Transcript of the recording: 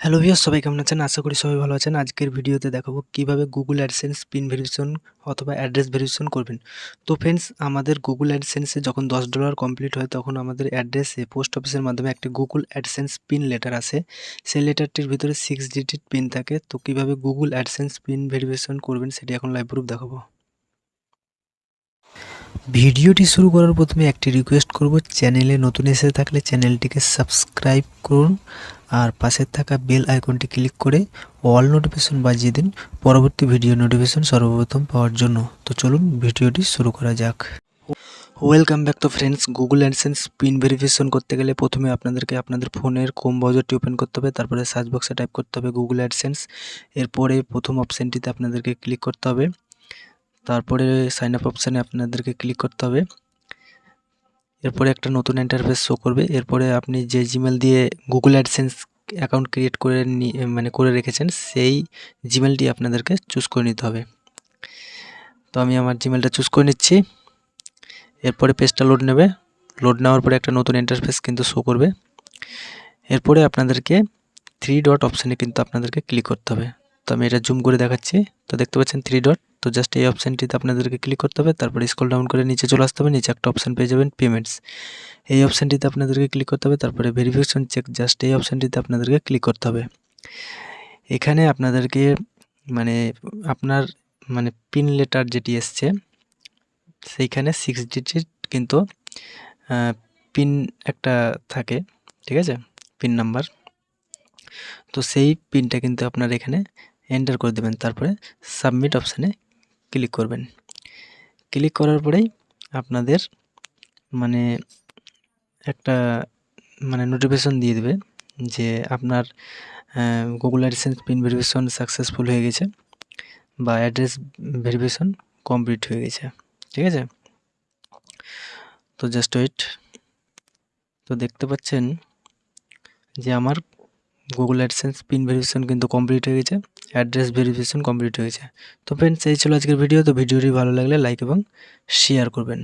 Hello viewers সবাই কেমন আছেন? আশা করি সবাই ভালো আছেন। আজকের ভিডিওতে দেখাবো কীভাবে গুগল অ্যাডসেন্স পিন ভেরিফিকেশন অথবা অ্যাড্রেস ভেরিফিকেশন করবেন। তো ফ্রেন্ডস আমাদের গুগল অ্যাডসেন্সে যখন দশ ডলার কমপ্লিট হয়, তখন আমাদের অ্যাড্রেসে পোস্ট অফিসের মাধ্যমে একটি গুগল অ্যাডসেন্স পিন লেটার আসে। সেই লেটারটির ভিতরে সিক্স ডিজিট পিন থাকে। তো কীভাবে গুগল অ্যাডসেন্স পিন ভেরিফিকেশন করবেন, সেটি এখন লাইভ প্রুফ দেখাবো। ভিডিওটি শুরু করার প্রথমে একটি রিকোয়েস্ট করব, চ্যানেলে নতুন এসে থাকলে চ্যানেলটিকে সাবস্ক্রাইব করুন আর পাশে থাকা বেল আইকনটি ক্লিক করে অল নোটিফিকেশন বাজিয়ে দিন, পরবর্তী ভিডিও নোটিফিকেশন সর্বপ্রথম পাওয়ার জন্য। তো চলুন ভিডিওটি শুরু করা যাক। ওয়েলকাম ব্যাক তো friends Google AdSense PIN verification করতে গেলে প্রথমে আপনাদেরকে আপনাদের ফোনের কোম ব্রাউজারটি ওপেন করতে হবে, তারপরে সার্চ বক্সে টাইপ করতে হবে গুগল অ্যাডসেন্স এরপরে প্রথম অপশানটিতে আপনাদেরকে ক্লিক করতে হবে। তারপরে সাইন আপ অপশানে আপনাদেরকে ক্লিক করতে হবে। এরপরে একটা নতুন ইন্টারফেস শো করবে। এরপরে আপনি যে জিমেল দিয়ে গুগল অ্যাডসেন্স অ্যাকাউন্ট ক্রিয়েট করে মানে করে রেখেছেন, সেই জিমেলটি আপনাদেরকে চুজ করে নিতে হবে। তো আমি আমার জিমেলটা চুজ করে নিচ্ছি। এরপরে পেজটা লোড নেবে। লোড নেওয়ার পরে একটা নতুন ইন্টারফেস কিন্তু শো করবে। এরপরে আপনাদেরকে থ্রি ডট অপশানে কিন্তু আপনাদেরকে ক্লিক করতে হবে। তো আমি এটা জুম করে দেখাচ্ছি। তো দেখতে পাচ্ছেন থ্রি ডট তো জাস্ট এই অপশানটিতে আপনাদেরকে ক্লিক করতে হবে, তারপরে স্ক্রল ডাউন করে নিচে চলে আসতে হবে, নিচে একটা অপশান পেয়ে যাবেন পেমেন্টস এই অপশানটিতে আপনাদেরকে ক্লিক করতে হবে, তারপরে ভেরিফিকেশন চেক জাস্ট এই অপশানটিতে আপনাদেরকে ক্লিক করতে হবে। এখানে আপনাদেরকে মানে আপনার মানে পিন লেটার যেটি এসছে, সেইখানে সিক্স ডিজিট কিন্তু পিন একটা থাকে, ঠিক আছে? পিন নাম্বার তো সেই পিনটা কিন্তু আপনার এখানে এন্টার করে দেবেন, তারপরে সাবমিট অপশানে ক্লিক করবেন। ক্লিক করার পরেই আপনাদের মানে একটা মানে নোটিফিকেশন দিয়ে দেবে যে আপনার Google AdSense PIN verification successful হয়ে গেছে বা অ্যাড্রেস ভেরিফিকেশন কমপ্লিট হয়ে গেছে, ঠিক আছে? তো জাস্ট ওয়েট তো দেখতে পাচ্ছেন যে আমার গুগল অ্যাডসেন্স পিন ভেরিফিকেশন কিন্তু কমপ্লিট হয়ে গেছে অ্যাড্রেস ভেরিফিকেশন কমপ্লিট হয়ে গেছে। তো ফ্রেন্ডস এই ছিল আজকের ভিডিও তো ভিডিওটি ভালো লাগলে লাইক এবং শেয়ার করবেন।